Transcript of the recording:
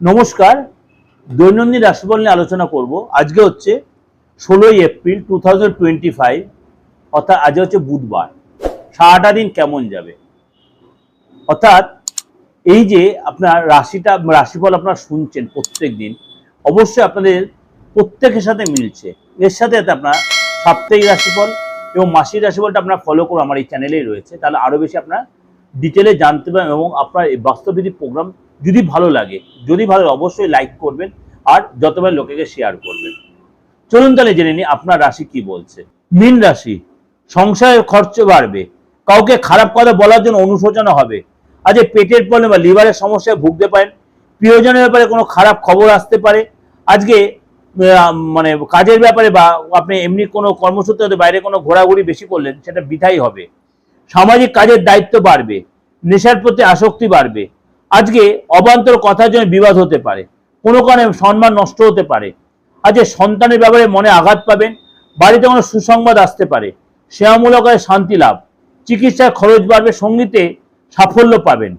নমস্কার, দৈনন্দিন রাশিফল নিয়ে আলোচনা করব। আজকে হচ্ছে ষোলোই April two thousand twenty five, অর্থাৎ আজ হচ্ছে বুধবার। সারাটা দিন কেমন যাবে? অর্থাৎ এই যে আপনার রাশিটা, রাশিফল আপনারা শুনছেন প্রত্যেক দিন, অবশ্যই আপনাদের প্রত্যেকের সাথে মিলছে। এর সাথে সাথে আপনার সাপ্তাহিক রাশিফল এবং মাসিক রাশিফলটা আপনারা ফলো করুন, আমার এই চ্যানেলেই রয়েছে। তাহলে আরও বেশি আপনার ডিটেলে জানতে পারবেন এবং আপনার এই বাস্তববিধি প্রোগ্রাম যদি ভালো লাগে, যদি ভালো অবশ্যই লাইক করবেন আর যতবার লোকেকে শেয়ার করবেন। চলুন তাহলে জেনে নিই আপনার রাশি কি বলছে। মীন রাশি, সংসারের খরচ বাড়বে, কাউকে খারাপ কথা বলার জন্য অনুশোচনা হবে। আজ পেটের প্রবলেম বা লিভারের সমস্যায় ভুগতে পারেন, প্রিয়জনের ব্যাপারে কোনো খারাপ খবর আসতে পারে। আজকে মানে কাজের ব্যাপারে বা আপনি এমনি কোনো কর্মসূত্রে হতে বাইরে কোনো ঘোরাঘুরি বেশি করলেন, সেটা বিধাই হবে। সামাজিক কাজের দায়িত্ব বাড়বে, নেশার প্রতি আসক্তি বাড়বে আজকে অবান্তর কথার জন্য বিবাদ হতে পারে। কোনো কারণে সম্মান নষ্ট হতে পারে। আজকে সন্তানের ব্যাপারে মনে আঘাত পাবেন। বাড়িতে কোনো সুসংবাদ আসতে পারে। সেবামূলক শান্তি লাভ। চিকিৎসার খরচ বাড়বে। সঙ্গীতে সাফল্য পাবেন।